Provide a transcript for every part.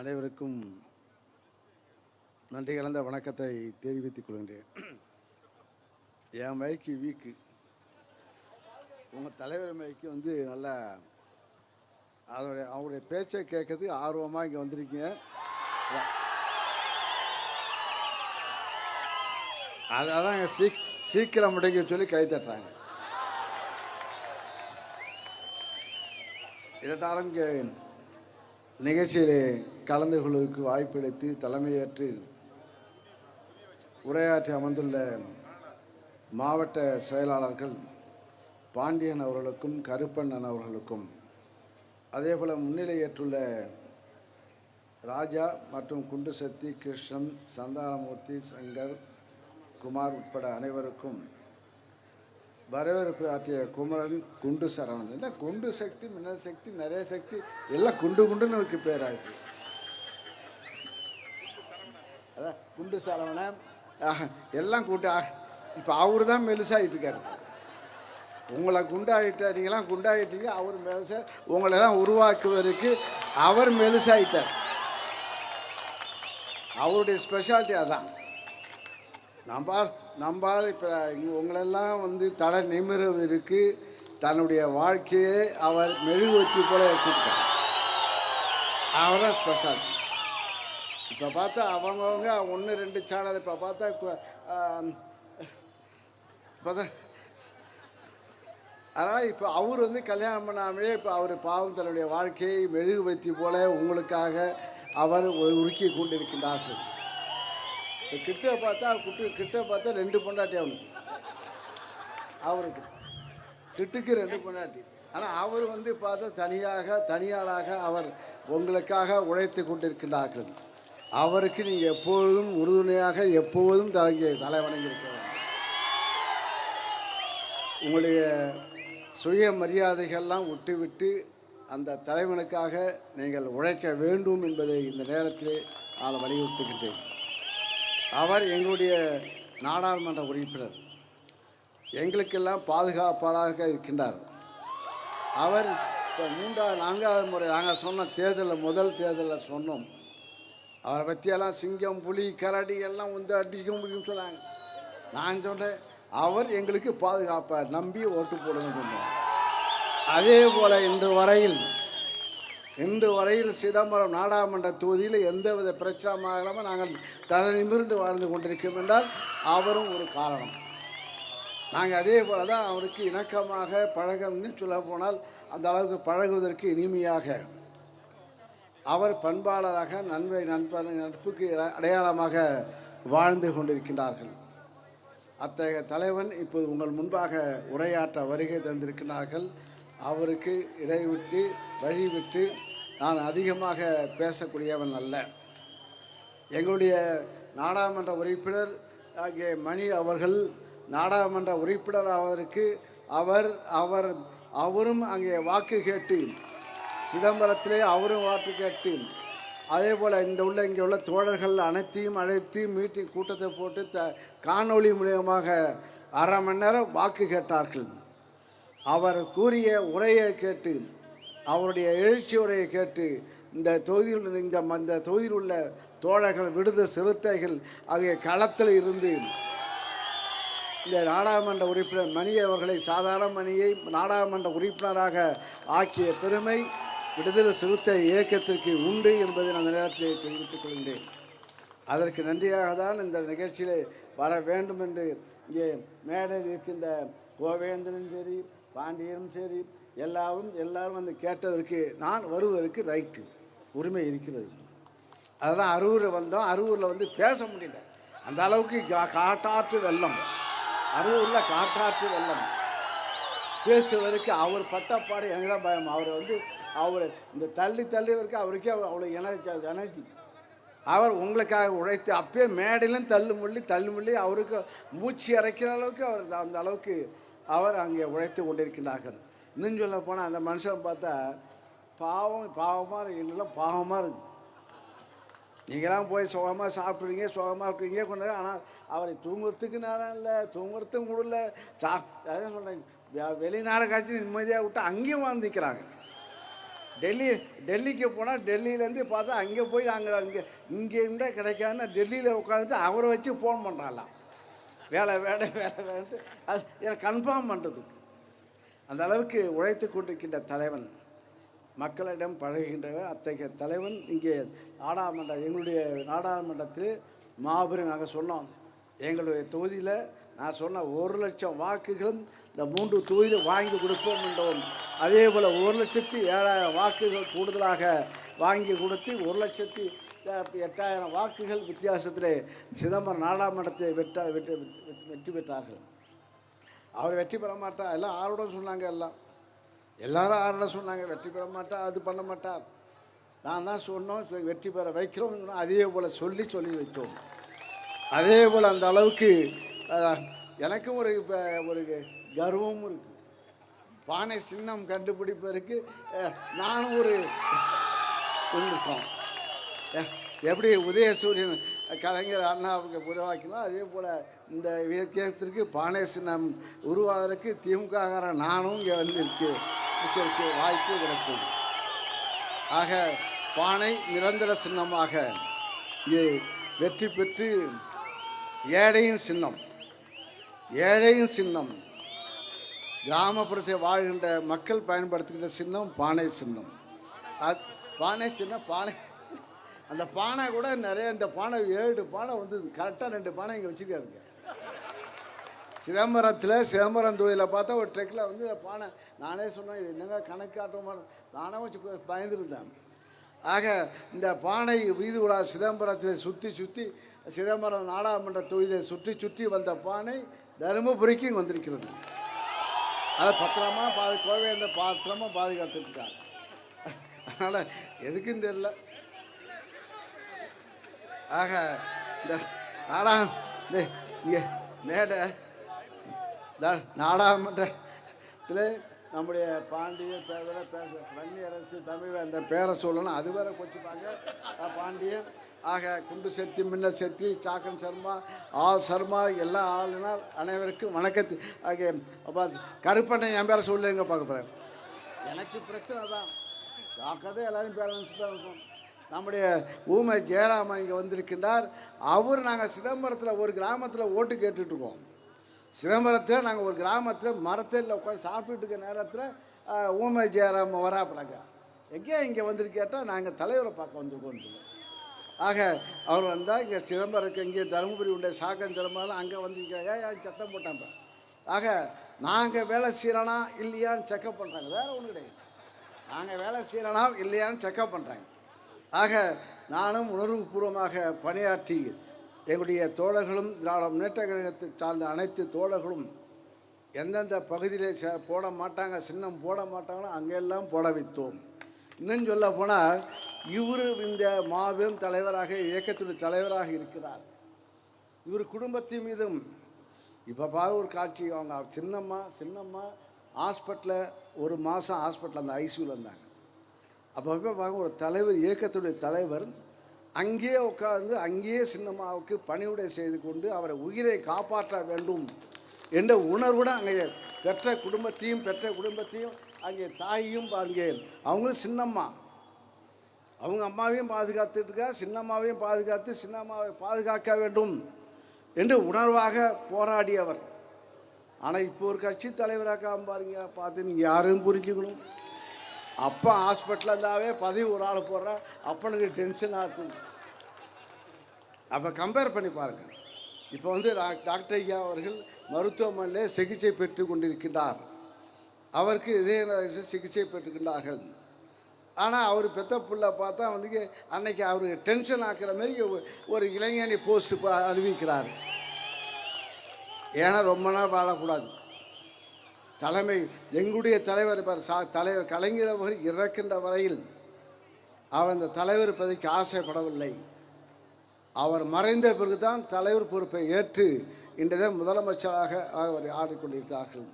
அனைவருக்கும் நன்றி கலந்த வணக்கத்தை தெரிவித்துக் கொள்கின்றேன். என் மைக்கு வீக்கு. உங்கள் தலைவர் மைக்கு வந்து நல்லா அதோடைய அவருடைய பேச்சை கேட்கறது ஆர்வமாக இங்கே வந்திருக்கீங்க. அதான் சீக் சீக்கிரம் முடிக்க சொல்லி கை தட்டுறாங்க. இதைத்தாலும் இங்கே நிகழ்ச்சியிலே கலந்து கொள்வதற்கு வாய்ப்பளித்து தலைமையேற்று உரையாற்றி அமர்ந்துள்ள மாவட்ட செயலாளர்கள் பாண்டியன் அவர்களுக்கும் கருப்பண்ணன் அவர்களுக்கும் அதேபோல் முன்னிலையேற்றுள்ள ராஜா மற்றும் குண்டுசக்தி கிருஷ்ணன் சந்தானமூர்த்தி சங்கர் குமார் உட்பட அனைவருக்கும் வரவேற்பு ஆற்றிய குமரன் குண்டு சரவணன் என்ன குண்டு சக்தி மின்னல் சக்தி நிறைய சக்தி எல்லாம் குண்டு குண்டுன்னு அவருக்கு பேராயிருக்கு அதான் குண்டு சரவணன் எல்லாம் கூட்டு இப்போ அவரு தான் மெலிசாகிட்டு இருக்காரு உங்களை குண்டாகிட்டார் நீங்களாம் குண்டாகிட்டீங்க அவர் மெலுசா உங்களெல்லாம் உருவாக்குவதற்கு அவர் மெலுசாகிட்டார் அவருடைய ஸ்பெஷாலிட்டி அதான். நம்ம நம்பால் இப்போ உங்களெல்லாம் வந்து தலை நிமிர்வதற்கு தன்னுடைய வாழ்க்கையை அவர் மெழுகுவத்தி போல வச்சுருக்கார். அவர் தான் ஸ்பெஷாலிட்டி. இப்போ பார்த்தா அவங்கவுங்க ஒன்று ரெண்டு சேனல் இப்போ பார்த்தா கு- பார்த்தா அதனால் இப்போ அவர் வந்து கல்யாணம் பண்ணாமலே இப்போ அவர் பாவம் தன்னுடைய வாழ்க்கையை மெழுகுவத்தி போல உங்களுக்காக அவர் உருக்கி கொண்டிருக்கின்றார்கள். கிட்ட பார்த்தா குட்டி கிட்ட பார்த்தா ரெண்டு பொண்டாட்டி அவனுக்கு. அவருக்கு. கிட்டுக்கு ரெண்டு பொண்டாட்டி. ஆனால் அவர் வந்து பார்த்தா தனியாக தனியாளாக அவர் உங்களுக்காக உழைத்து கொண்டிருக்கின்றார்கள். அவருக்கு நீங்கள் எப்பொழுதும் உறுதுணையாக எப்பொழுதும் தலைங்க தலை உங்களுடைய சுய மரியாதைகள்லாம் விட்டுவிட்டு அந்த தலைவனுக்காக நீங்கள் உழைக்க வேண்டும் என்பதை இந்த நேரத்திலே நான் வலியுறுத்துகின்றேன். அவர் எங்களுடைய நாடாளுமன்ற உறுப்பினர். எங்களுக்கெல்லாம் பாதுகாப்பாளராக இருக்கின்றார். அவர் இப்போ மூன்றாவது நான்காவது முறை நாங்கள் சொன்ன தேர்தலில் முதல் தேர்தலில் சொன்னோம். அவரை பற்றியெல்லாம் சிங்கம் புலி கரடி எல்லாம் வந்து அடிக்க முடியும்னு சொன்னாங்க. நான் சொன்னேன் அவர் எங்களுக்கு பாதுகாப்பார் நம்பி ஓட்டு போடுங்க சொன்னோம் அதே போல் இன்று வரையில் இன்று வரையில் சிதம்பரம் நாடாளுமன்ற தொகுதியில் எந்தவித பிரச்சனை இல்லாமல் நாங்கள் தலை நிமிர்ந்து வாழ்ந்து கொண்டிருக்கோம் என்றால் அவரும் ஒரு காரணம். நாங்கள் அதே போல தான் அவருக்கு இணக்கமாக பழகம்னு சொல்ல போனால் அந்த அளவுக்கு பழகுவதற்கு இனிமையாக. அவர் பண்பாளராக நன்மை நண்பன் நட்புக்கு இட- அடையாளமாக வாழ்ந்து கொண்டிருக்கின்றார்கள். அத்தகைய தலைவன் இப்போது உங்கள் முன்பாக உரையாற்ற வருகை தந்திருக்கிறார்கள் அவருக்கு இடைவிட்டு வழிவிட்டு நான் அதிகமாக பேசக்கூடியவன் அல்ல. எங்களுடைய நாடாளுமன்ற உறுப்பினர் ஆகிய மணி அவர்கள் நாடாளுமன்ற உறுப்பினர் ஆவதற்கு அவர் அவர் அவரும் அங்கே வாக்கு கேட்டு சிதம்பரத்திலே அவரும் வாக்கு கேட்டு அதே போல் இந்த உள்ள இங்கே உள்ள தோழர்கள் அனைத்தையும் அழைத்து மீட்டிங் கூட்டத்தை போட்டு த காணொளி மூலியமாக அரை மணி நேரம் வாக்கு கேட்டார்கள். அவர் கூறிய உரையை கேட்டு அவருடைய எழுச்சி உரையை கேட்டு இந்த தொகுதியில் இந்த அந்த இந்த தொகுதியில் உள்ள தோழர்கள் விடுத சிறுத்தைகள் ஆகிய களத்தில் இருந்து இந்த நாடாளுமன்ற உறுப்பினர் மணி அவர்களை சாதாரண மணியை நாடாளுமன்ற உறுப்பினராக ஆக்கிய பெருமை விடுதலை சிறுத்தை இயக்கத்திற்கு உண்டு என்பதை அந்த நேரத்தில் தெரிவித்துக் கொள்கின்றேன். அதற்கு நன்றியாக தான் இந்த நிகழ்ச்சியிலே வர வேண்டும் என்று இங்கே மேடையில் இருக்கின்ற கோவேந்தனும் சரி பாண்டியனும் சரி எல்லாரும் எல்லாரும் வந்து கேட்டவருக்கு நான் வருவதற்கு ரைட்டு உரிமை இருக்கிறது. அதுதான் அரூரில் வந்தோம். அரூரில் வந்து பேச முடியல. அந்த அளவுக்கு காட்டாற்று வெள்ளம். அரூரில் காட்டாற்று வெள்ளம். பேசுவதற்கு அவர் பட்டப்பாடு எனக்கு தான் பயம். அவரை வந்து அவர் இந்த தள்ளி தள்ளிவருக்கு அவருக்கே அவ்வளோ எனர்ஜி எனர்ஜி. அவர் உங்களுக்காக உழைத்து அப்பயே மேடையிலும் தள்ளு முள்ளி தள்ளு முள்ளி அவருக்கு மூச்சு இறைக்கிற அளவுக்கு அவர் அந்த- அளவுக்கு அவர் அங்கே உழைத்து கொண்டிருக்கிறார்கள் இன்னும் சொல்ல போனால் அந்த மனுஷன் பார்த்தா பாவம் பாவமாக இருக்கு. இல்லைன்னா பாவமாக இருக்கு. நீங்களாம் போய் சுகமாக சாப்பிட்றீங்க சுகமாக இருக்கிறீங்க கொண்டு ஆனால் அவரை தூங்குறதுக்கு நேரம் இல்லை தூங்குறதுக்கும் கூட இல்லை. சா அதான் சொல்கிறேன் வெளிநாடு காய்ச்சி நிம்மதியாக விட்டு அங்கேயும் வந்து நிற்கிறாங்க டெல்லி டெல்லிக்கு போனால் டெல்லியிலேருந்து பார்த்தா அங்கே போய் அங்கே அங்கே இங்கே இருந்தால் கிடைக்காதுன்னா டெல்லியில் உட்காந்துட்டு அவரை வச்சு ஃபோன் பண்ணுறாங்களாம் வேலை வேலை வேலை வேலைன்ட்டு. அது எனக்கு கன்ஃபார்ம் பண்ணுறதுக்கு அந்த அளவுக்கு உழைத்து கொண்டிருக்கின்ற தலைவன். மக்களிடம் பழகுகின்றவர். அத்தகைய தலைவன் இங்கே நாடாளுமன்ற எங்களுடைய நாடாளுமன்றத்தில் மாபெரும் நாங்கள் சொன்னோம் எங்களுடைய தொகுதியில் நான் சொன்ன ஒரு லட்சம் வாக்குகளும் இந்த மூன்று தொகுதியில் வாங்கி கொடுப்போம் என்றோம். அதே போல் ஒரு லட்சத்தி ஏழாயிரம் வாக்குகள் கூடுதலாக வாங்கி கொடுத்து ஒரு லட்சத்தி எட்டாயிரம் வாக்குகள் வித்தியாசத்தில் சிதம்பரம் நாடாளுமன்றத்தை வெட்ட வெற்றி வெற்றி பெற்றார்கள். அவர் வெற்றி பெற மாட்டார். எல்லாம் ஆரோட சொன்னாங்க எல்லாம். எல்லாரும் ஆரோட சொன்னாங்க. வெற்றி பெற மாட்டார் அது பண்ண மாட்டார். நான் தான் சொன்னோம் வெற்றி பெற வைக்கிறோம் சொன்னோம். அதே போல் சொல்லி சொல்லி வைத்தோம். அதே போல் அந்த அளவுக்கு எனக்கும் ஒரு இப்போ ஒரு கர்வமும் இருக்கு. பானை சின்னம் கண்டுபிடிப்பதற்கு நானும் ஒரு இருக்கோம் எப்படி உதயசூரியன் கலைஞர் அண்ணாவுக்கு உருவாக்கினோம் அதே போல் இந்த இயக்கத்திற்கு பானை சின்னம் உருவாவதற்கு திமுக நானும் இங்கே வந்திருக்கு. இதற்கு வாய்ப்பு கிடைக்கும். ஆக பானை நிரந்தர சின்னமாக இது வெற்றி பெற்று ஏழையின் சின்னம் ஏழையின் சின்னம் கிராமப்புறத்தில் வாழ்கின்ற மக்கள் பயன்படுத்துகின்ற சின்னம் பானை சின்னம். பானை சின்னம் பானை அந்த பானை கூட நிறைய இந்த பானை ஏழு பானை வந்து கரெக்டாக ரெண்டு பானை இங்கே வச்சுருக்காருங்க. சிதம்பரத்தில் சிதம்பரம் தொழிலில் பார்த்தா ஒரு ட்ரெக்கில் வந்து பானை நானே சொன்னேன் இது என்னங்க கணக்கு மாட்டேன் நானே வச்சு பயந்துருந்தேன். ஆக இந்த பானை வீதி உலா சிதம்பரத்தில் சுற்றி சுற்றி சிதம்பரம் நாடாளுமன்ற தொகுதியை சுற்றி சுற்றி வந்த பானை தருமபுரிக்கு இங்கே வந்திருக்கிறது. அதை பத்திரமா பாது கோவேந்த பத்திரமா பாதுகாத்துருக்காங்க அதனால் எதுக்கும் தெரில ஆக இந்த நாடா இங்கே மேடை. இந்த நாடாளுமன்றத்தில் நம்முடைய பாண்டிய பேர பேச வன்னியரசு தமிழ் அந்த பேரை சொல்லணும். அது வேற கொச்சுப்பாங்க. பாண்டியன் ஆக குண்டு செத்தி மின்ன செத்தி சாக்கன் சர்மா ஆள் சர்மா எல்லா ஆளுனால் அனைவருக்கும் வணக்கத்து. ஆகிய அப்போ கருப்பண்ணன் என் பேரை சொல்லுங்க பார்க்க போகிறேன் எனக்கு பிரச்சனை தான். ஜாக்கிரதை எல்லாரும் பேலன்ஸ் தான் இருக்கும். நம்முடைய ஊமை ஜெயராமன் இங்கே வந்திருக்கின்றார். அவர் நாங்கள் சிதம்பரத்தில் ஒரு கிராமத்தில் ஓட்டு கேட்டுட்ருக்கோம். சிதம்பரத்தில் நாங்கள் ஒரு கிராமத்தில் மரத்தில் உட்காந்து சாப்பிட்டுட்டு இருக்க நேரத்தில் ஊமை ஜெயராமன் வராப்படாங்க எங்கே இங்கே வந்துட்டு கேட்டால் நாங்கள் தலைவரை பார்க்க வந்துருக்கோன்னு ஆக அவர் வந்தால் இங்கே சிதம்பரத்துக்கு இங்கே தருமபுரி உள்ள சாக்கன் சிதம்பரம் அங்கே வந்திருக்காங்க சத்தம் போட்டாங்க. ஆக நாங்கள் வேலை செய்கிறோனா இல்லையான்னு செக்கப் பண்ணுறாங்க வேறு ஒன்றும் கிடையாது. நாங்கள் வேலை செய்கிறோனா இல்லையான்னு செக்கப் பண்ணுறாங்க ஆக நானும் உணர்வுபூர்வமாக பணியாற்றி எங்களுடைய தோழர்களும் திராவிட முன்னேற்ற கழகத்தை சார்ந்த அனைத்து தோழர்களும் எந்தெந்த பகுதியில் ச போட மாட்டாங்க சின்னம் போட மாட்டாங்களோ அங்கெல்லாம் போட வைத்தோம். இன்னும் சொல்ல போனால் இவர் இந்த மாபெரும் தலைவராக இயக்கத்துடைய தலைவராக இருக்கிறார். இவர் குடும்பத்தின் மீதும் இப்போ பாரு ஒரு காட்சி அவங்க சின்னம்மா சின்னம்மா ஹாஸ்பிட்டலில் ஒரு மாதம் ஹாஸ்பிட்டலில் அந்த ஐசியூவில் இருந்தாங்க. அப்போ போய் பாருங்க ஒரு தலைவர் இயக்கத்துடைய தலைவர் அங்கேயே உட்கார்ந்து அங்கேயே சின்னம்மாவுக்கு பணிவுடை செய்து கொண்டு அவரை உயிரை காப்பாற்ற வேண்டும் என்ற உணர்வுடன் அங்கே பெற்ற குடும்பத்தையும் பெற்ற குடும்பத்தையும் அங்கே தாயையும் அங்கே அவங்களும் சின்னம்மா. அவங்க அம்மாவையும் பாதுகாத்துட்டு இருக்கா சின்னம்மாவையும் பாதுகாத்து சின்னம்மாவை பாதுகாக்க வேண்டும் என்று உணர்வாக போராடியவர். ஆனால் இப்போ ஒரு கட்சி தலைவராக பாருங்க பார்த்து நீங்கள் யாரும் புரிஞ்சுக்கணும். அப்பா ஹாஸ்பிட்டலில் இருந்தாவே பதவி ஒரு ஆள் போடுற அப்பனுக்கு டென்ஷன் ஆகும் அப்போ கம்பேர் பண்ணி பாருங்க. இப்போ வந்து டாக்டர் ஐயா அவர்கள் மருத்துவமனையிலே சிகிச்சை பெற்று கொண்டிருக்கின்றார். அவருக்கு இதே சிகிச்சை பெற்றுக்கின்றார்கள். ஆனால் அவர் பெத்த புள்ள பார்த்தா வந்து அன்னைக்கு அவர் டென்ஷன் ஆக்குற மாதிரி ஒரு- ஒரு இளைஞனி போஸ்ட் அறிவிக்கிறார். ஏன்னா ரொம்ப நாள் வாழக்கூடாது. தலைமை எங்களுடைய தலைவர் பார் சா தலைவர் கலைஞர் அவர்கள் இறக்கின்ற வரையில் அவர் அந்த தலைவர் பதவிக்கு ஆசைப்படவில்லை. அவர் மறைந்த பிறகுதான் தலைவர் பொறுப்பை ஏற்று இன்றைய முதலமைச்சராக அவர் ஆடிக்கொண்டிருக்கிறார்கள்.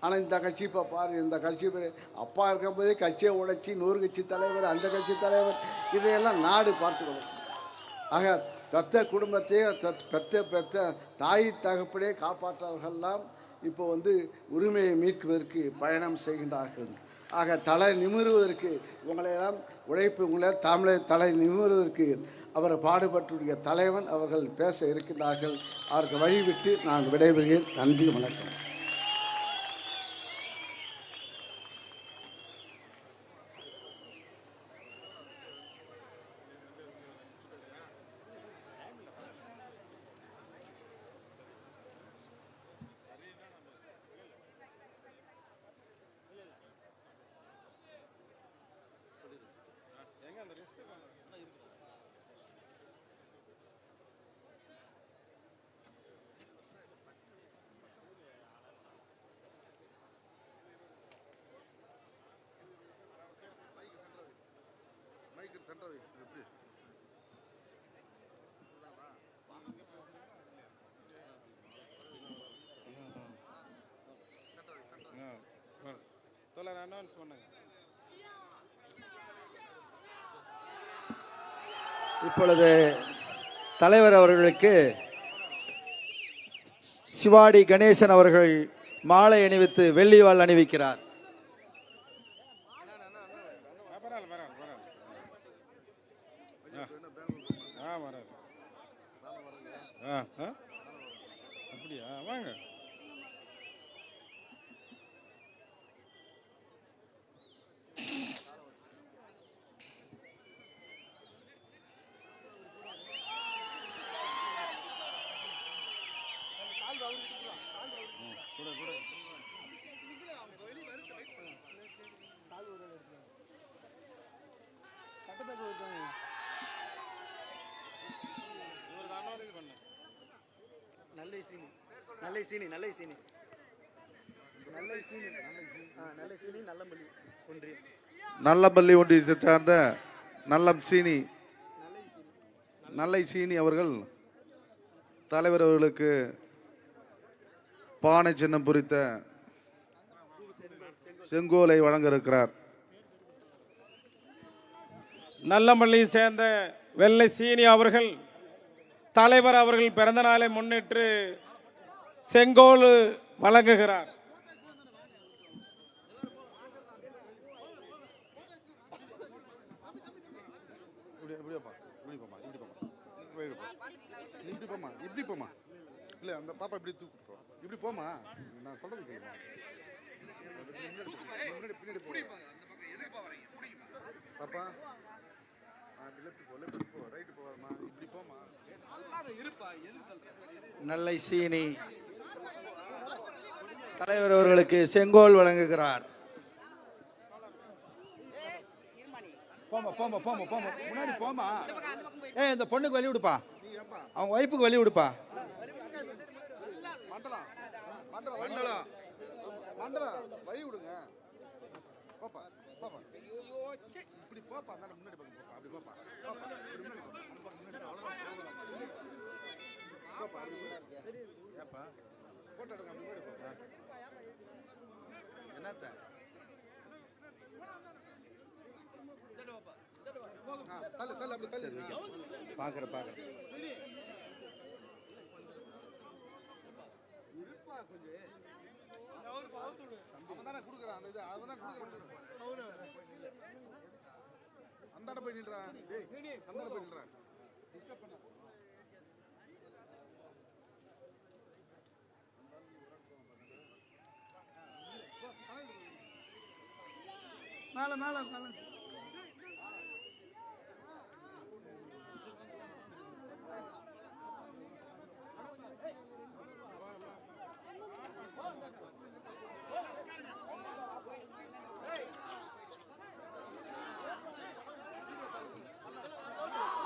ஆனால் இந்த கட்சி இப்போ பாரு இந்த கட்சி பேரு- அப்பா இருக்கும்போதே கட்சியை உடைச்சி நூறு கட்சி தலைவர் அந்த கட்சி தலைவர் இதையெல்லாம் நாடு பார்த்துக்கணும் ஆக பெத்த குடும்பத்தையே தத்- பெத்த பெத்த தாய் தகப்படே காப்பாற்றவர்கள்லாம் இப்போ வந்து உரிமையை மீட்குவதற்கு பயணம் செய்கின்றார்கள். ஆக தலை நிமிருவதற்கு உங்களையெல்லாம் உழைப்பு உங்களை தமிழை தலை நிமிருவதற்கு அவர் பாடுபட்டுடைய தலைவன் அவர்கள் பேச இருக்கின்றார்கள். அவருக்கு வழிவிட்டு நான் விடைபெறுகிறேன். நன்றி வணக்கம். சொல்ல அனௌன்ஸ் பண்ணுங்க. இப்பொழுது தலைவர் அவர்களுக்கு சிவாடி கணேசன் அவர்கள் மாலை அணிவித்து வெள்ளிவாள் அணிவிக்கிறார் ஆ, பரவாயில்ல பரவாயில்ல பரவாயில்ல ஆ. ஆ வராது ஆ ஆ அப்படியா வாங்க இவருக்கு அனௌன்ஸ் பண்ணு நல்லை சீனி. நல்லை சீனி நல்லை சீனி. நல்லை சீனி ஆ நல்லை சீனி நல்லம்பள்ளி ஒன்றியம் நல்லப்பள்ளி ஒன்றியத்தை சார்ந்த நல்லம் சீனி நல்லை சீனி. நல்லை சீனி அவர்கள். தலைவர் அவர்களுக்கு பானை சின்னம் குறித்த செங்கோலை வழங்க இருக்கிறார் நல்லமல்லியை சேர்ந்த வெள்ளை சீனி அவர்கள் தலைவர் அவர்கள் பிறந்த நாளை முன்னிட்டு செங்கோல் வழங்குகிறார். இப்படி இப்படி போமா இப்படி போமா இல்லை அந்த பாப்பா இப்படி தூக்கு இப்படி போமா நான் சொல்றது பின்னாடி பாப்பா. நல்லை சீனி. தலைவர் அவர்களுக்கு செங்கோல் வழங்குகிறார். போமா போமா போமா போமா முன்னாடி போமா ஏய் இந்த பொண்ணுக்கு வழி விடுப்பா. அவங்க ஒய்ஃபுக்கு வழி விடுப்பா. மண்டலம் மண்டலம் வழி விடுங்க. பாப்பா பாப்பா. இப்படி போப்பா அந்த முன்னாடி பக்கம் போப்பா அப்படி போப்பா. பாப்பா. ஏப்பா போட்டோ எடுங்க முன்னாடி போப்பா. என்னத்த? ஆ, தள்ளு தள்ளு அப்படி தள்ளு. பார்க்குறேன் பார்க்குறேன் அவன் தானே கொடுக்குறான் அந்த இது அவன் தான் கொடுக்குறான் அந்த போய் நின்றான் டேய் அந்த போய் நின்றான் மேல மேலே மேலே.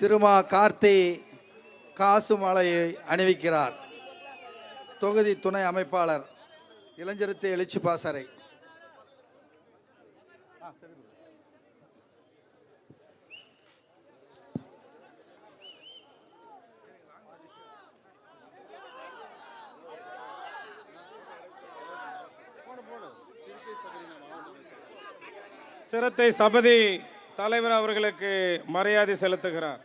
திருமா கார்த்தி காசு மாலையை அணிவிக்கிறார். தொகுதி துணை அமைப்பாளர் இளஞ்சரத்தை எழுச்சி பாசறை. சிரத்தை சபதி தலைவர் அவர்களுக்கு மரியாதை செலுத்துகிறார்.